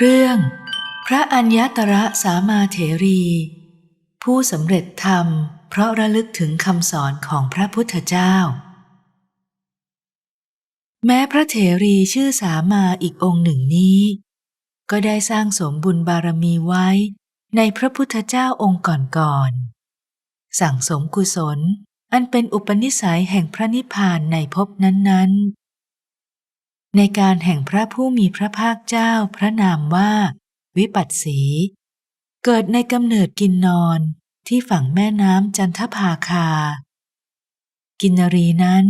เรื่อง พระอัญญตระสามาเถรี ผู้สำเร็จธรรม เพราะระลึกถึงคำสอนของพระพุทธเจ้า แม้พระเถรีชื่อสามาอีกองค์หนึ่งนี้ ก็ได้สร้างสมบุญบารมีไว้ในพระพุทธเจ้าองค์ก่อนๆสั่งสมกุศลอันเป็นอุปนิสัยแห่งพระนิพพานในภพนั้นๆ ในการแห่งพระผู้มีพระภาคเจ้าพระนามว่า วิปัสสี เกิดในกำเนิดกินนอนที่ฝั่งแม่น้ำจันทภาคา กินนรีนั้น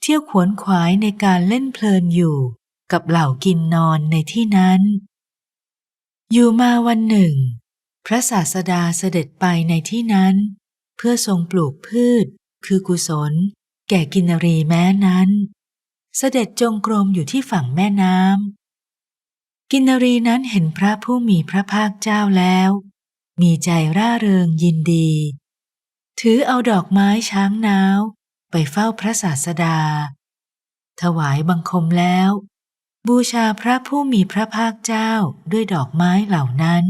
เที่ยวขวนขวายในการเล่นเพลินอยู่กับเหล่ากินนอนในที่นั้น อยู่มาวันหนึ่ง พระศาสดาเสด็จไปในที่นั้น เพื่อทรงปลูกพืช คือกุศล แก่กินนรีแม้นั้น เสด็จจงกรมอยู่ที่ฝั่งแม่น้ำกินนรีนั้นเห็นพระผู้มีพระภาคเจ้าแล้ว มีใจร่าเริงยินดี ถือเอาดอกไม้ช้างนาวไปเฝ้าพระศาสดา ถวายบังคมแล้ว บูชาพระผู้มีพระภาคเจ้าด้วยดอกไม้เหล่านั้น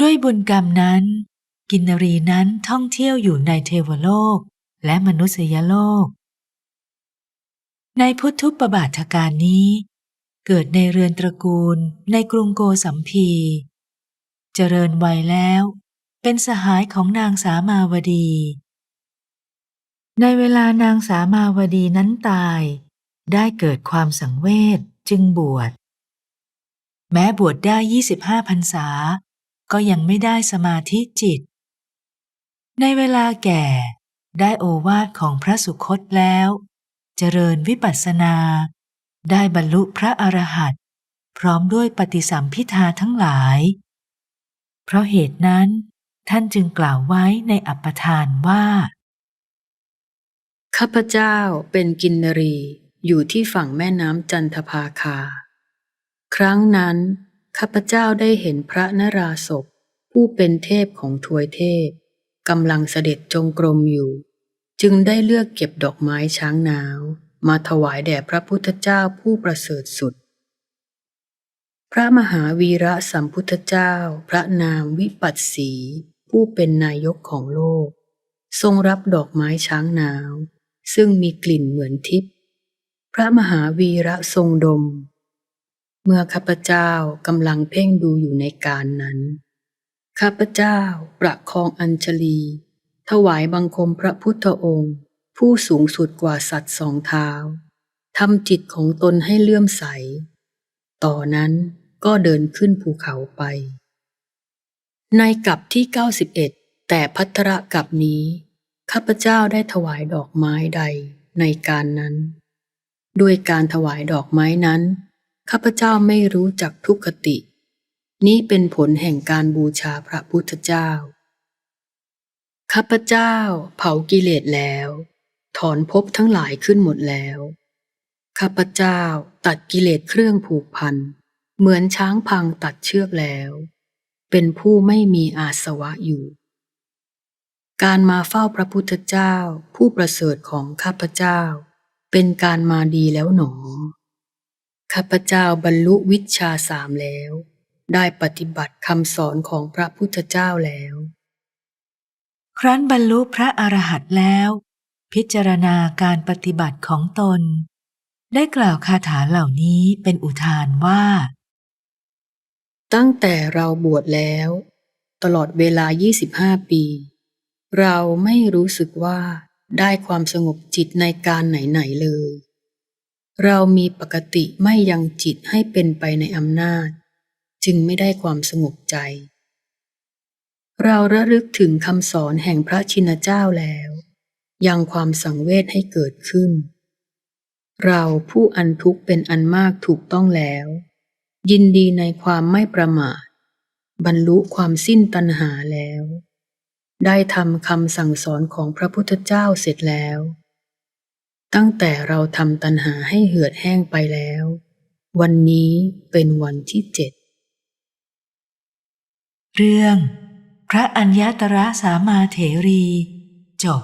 ด้วยบุญกรรมนั้น กินนรีนั้นท่องเที่ยวอยู่ในเทวโลกและมนุษยโลก ในพุทธุปบาทการนี้ เกิดในเรือนตระกูลในกรุงโกสัมพี เจริญวัยแล้ว เป็นสหายของนางสามาวดี ในเวลานางสามาวดีนั้นตาย ได้เกิดความสังเวชจึงบวช แม้บวชได้ 25พรรษา ก็ยังไม่ได้สมาธิจิต ในเวลาแก่ได้โอวาทของพระสุคตแล้ว เจริญวิปัสสนา ได้บรรลุพระอรหันต์พร้อมด้วยปฏิสัมพิทาทั้งหลาย เพราะเหตุนั้นท่านจึงกล่าวไว้ในอัปปทานว่า ข้าพเจ้าเป็นกินนรีอยู่ที่ฝั่งแม่น้ำจันทภาคา ครั้งนั้น ข้าพเจ้าได้เห็นพระนราศพผู้เป็นเทพของทวยเทพกำลังเสด็จจงกรมอยู่ จึงได้เลือกเก็บดอกไม้ช้างนาว มาถวายแด่พระพุทธเจ้าผู้ประเสริฐสุด พระมหาวีระสัมพุทธเจ้า พระนามวิปัสสี ผู้เป็นนายกของโลก ทรงรับดอกไม้ช้างนาว ซึ่งมีกลิ่นเหมือนทิพย์พระมหาวีระทรงดม เมื่อข้าพเจ้ากำลังเพ่งดูอยู่ในการนั้นข้าพเจ้าประคองอัญชลี ถวายบังคมพระพุทธองค์ ผู้สูงสุดกว่าสัตว์สองเท้าทำจิตของตนให้เลื่อมใส ต่อนั้นก็เดินขึ้นภูเขาไป ในกลับที่ 91 แต่พัทระกลับนี้ ข้าพเจ้าได้ถวายดอกไม้ใดในการนั้น ด้วยการถวายดอกไม้นั้น ข้าพเจ้าไม่รู้จักทุกขติ นี้เป็นผลแห่งการบูชาพระพุทธเจ้า ข้าพเจ้าเผากิเลสแล้ว ถอนภพทั้งหลายขึ้นหมดแล้วข้าพเจ้าตัดกิเลสเครื่องผูกพัน เหมือนช้างพังตัดเชือกแล้ว เป็นผู้ไม่มีอาสวะอยู่ การมาเฝ้าพระพุทธเจ้าผู้ประเสริฐของข้าพเจ้า เป็นการมาดีแล้วหนอข้าพเจ้าบรรลุวิชาสามแล้ว ได้ปฏิบัติคำสอนของพระพุทธเจ้าแล้ว ครั้นบรรลุพระอรหันต์แล้ว พิจารณาการปฏิบัติของตน ได้กล่าวคาถาเหล่านี้เป็นอุทานว่า ตั้งแต่เราบวชแล้ว ตลอดเวลา 25 ปี เราไม่รู้สึกว่าได้ความสงบจิตในการไหน ๆ เลย เรามีปกติไม่ยังจิตให้เป็นไปในอำนาจ จึงไม่ได้ความสงบใจ เราระลึกถึงคำสอนแห่งพระชินเจ้าแล้ว ยังความสังเวชให้เกิดขึ้น เราผู้อันทุกเป็นอันมากถูกต้องแล้ว ยินดีในความไม่ประมาท บรรลุความสิ้นตัณหาแล้ว ได้ทำคำสั่งสอนของพระพุทธเจ้าเสร็จแล้ว ตั้งแต่เราทำตัณหาให้เหือดแห้งไปแล้ว วันนี้เป็นวันที่เจ็ดเรื่อง พระอัญญตระสามาเถรี จบ